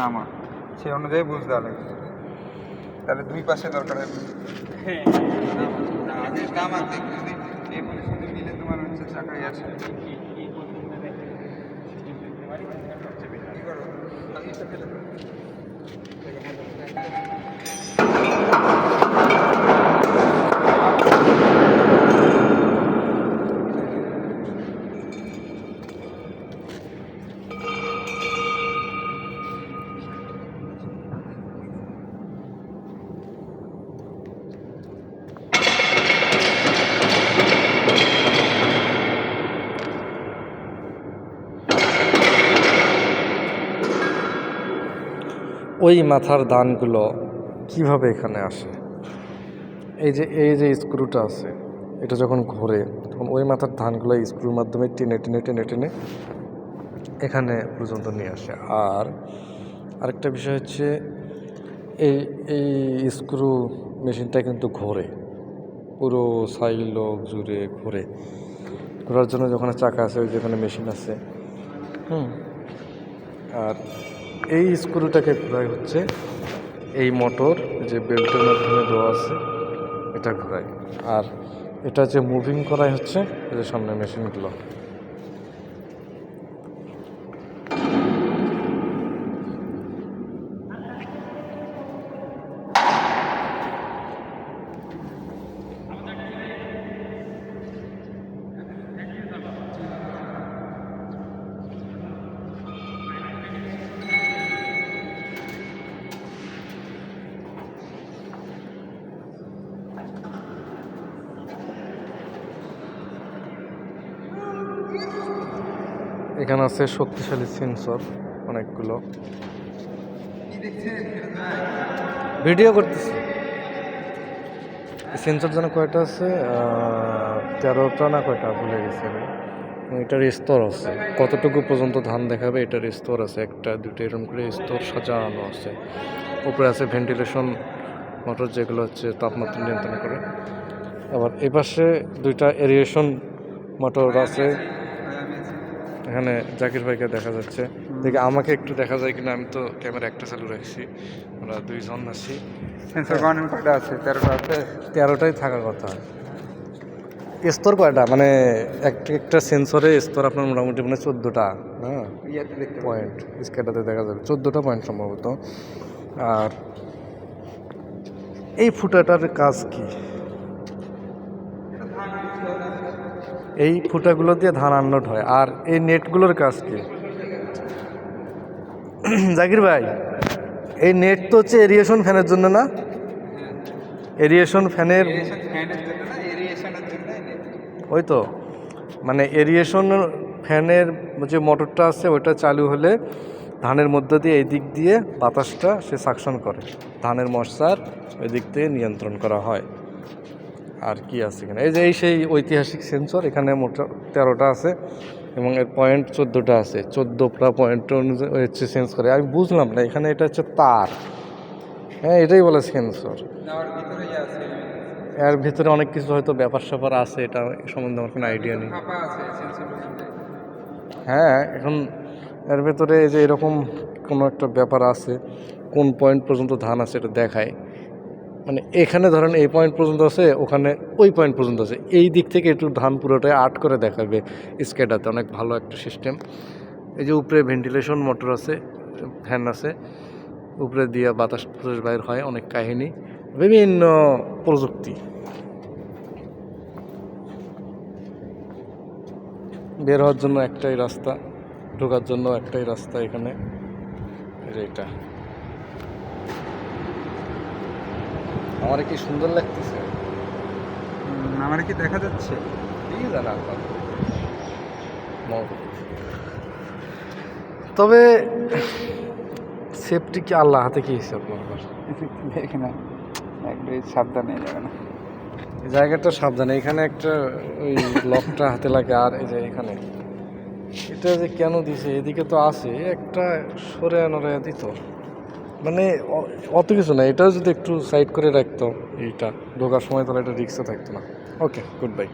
নামা সেই অনুযায়ী বুঝতে হবে। তাহলে দুই পাশে দরকার হবে পজিশনে মিলে তোমার হচ্ছে চাকাই আছে। কি করো? ওই মাথার দানগুলো কীভাবে এখানে আসে? এই যে এই যে স্ক্রুটা আছে, এটা যখন ঘোরে, তখন ওই মাথার ধানগুলো স্ক্রুর মাধ্যমে টেনে টেনে টেনে টেনে এখানে পর্যন্ত নিয়ে আসে। আর আরেকটা বিষয় হচ্ছে, এই এই স্ক্রু মেশিনটা কিন্তু ঘোরে, পুরো সাইল জুড়ে ঘোরে। ঘোরার জন্য যখন চাকা আছে, ওই যেখানে মেশিন আছে, হুম, আর এই স্ক্রুটাকে ঘোরাই হচ্ছে এই মোটর যে বেল্টের মাধ্যমে দেওয়া আছে, এটা ঘোরায়। আর এটা যে মুভিং করাই হচ্ছে যে সামনে মেশিনগুলো এখানে আছে শক্তিশালী সেন্সর অনেকগুলো। ভিডিও করতেছি। সেন্সর যেন কয়টা আছে? তেরোটা না কয়টা? ভুলে গেছি আমি। এটার স্তর আছে। কতটুকু পর্যন্ত ধান দেখাবে এটার স্তর আছে। একটা দুটো এরকম করে স্তর সাজানো আছে। উপরে আছে ভেন্টিলেশন মোটর যেগুলো হচ্ছে তাপমাত্রা নিয়ন্ত্রণ করে। আবার এপাশে দুইটা এরিয়েশন মোটর আছে। এখানে জাকির ভাইকে দেখা যাচ্ছে। দেখি আমাকে একটু দেখা যায় কিনা আমি তো ক্যামেরা একটা চালু রাখছি। আমরা দুইজন আছি। কয়টা আছে? তেরোটা আছে। তেরোটাই থাকার কথা। স্তর কয়টা? মানে এক একটা সেন্সরে স্তর আপনার মোটামুটি মানে চোদ্দোটা হ্যাঁ। পয়েন্ট স্কেটাতে দেখা যাবে। চোদ্দোটা পয়েন্ট সম্ভবত। আর এই ফুটাটার কাজ কি? এই ফুটাগুলো দিয়ে ধান আনলোড হয়। আর এই নেটগুলোর কাজ কি? জাকির ভাই এই নেট তো হচ্ছে এরিয়েশন ফ্যানের জন্য না? এরিয়েশন ফ্যানের। ওই তো। মানে এরিয়েশন ফ্যানের যে মোটরটা আছে ওটা চালু হলে ধানের মধ্য দিয়ে এই দিক দিয়ে বাতাসটা সে সাকশন করে। ধানের মশার ওই দিক থেকে নিয়ন্ত্রণ করা হয়। আর কি আছে এখানে? এই যে এই সেই ঐতিহাসিক সেন্সর এখানে মোটা তেরোটা আছে এবং এর পয়েন্ট চোদ্দোটা আছে। চোদ্দোটা পয়েন্ট অনুযায়ী হচ্ছে সেন্স করে আমি বুঝলাম না এখানে এটা হচ্ছে তার। হ্যাঁ এটাই বলে সেন্সর এর ভিতরে অনেক কিছু হয়তো ব্যাপার স্যাপার আছে এটা সম্বন্ধে আমার কোনো আইডিয়া নেই। হ্যাঁ এখন এর ভেতরে এই যে এরকম কোনো একটা ব্যাপার আছে কোন পয়েন্ট পর্যন্ত ধান আছে এটা দেখায়। মানে এখানে ধরেন এই পয়েন্ট পর্যন্ত আছে, ওখানে ওই পয়েন্ট পর্যন্ত আছে। এই দিক থেকে একটু ধান পুরোটাই আর্ট করে দেখাবে স্কেটাতে অনেক ভালো একটা সিস্টেম এই যে উপরে ভেন্টিলেশন মোটর আছে ফ্যান আছে, উপরে দিয়ে বাতাস ফুটাস বাইর হয়, অনেক কাহিনী। বিভিন্ন প্রযুক্তি। বের হওয়ার জন্য একটাই রাস্তা, ঢোকার জন্য একটাই রাস্তা এখানে। এটা। আমার কি সুন্দর লাগতেছে? আমার কি দেখা যাচ্ছে? কি জানা আপনার তবে সেফটি কি আল্লাহ হাতে কি হিসাব করবার দেখে না একবারে সাবধানে যাবে না। এই জায়গাটা সাবধানে এখানে একটা ওই লকটা হাতে লাগে আর এই যে এখানে। এটা যে কেন দিছে এদিকে তো আছে একটা সরে নরে দিত। মানে অত কিছু না, এটাও যদি একটু সাইড করে রাখতো, এইটা, ঢোকার সময় তাহলে এটা রিক্সে থাকতো না। Okay good bye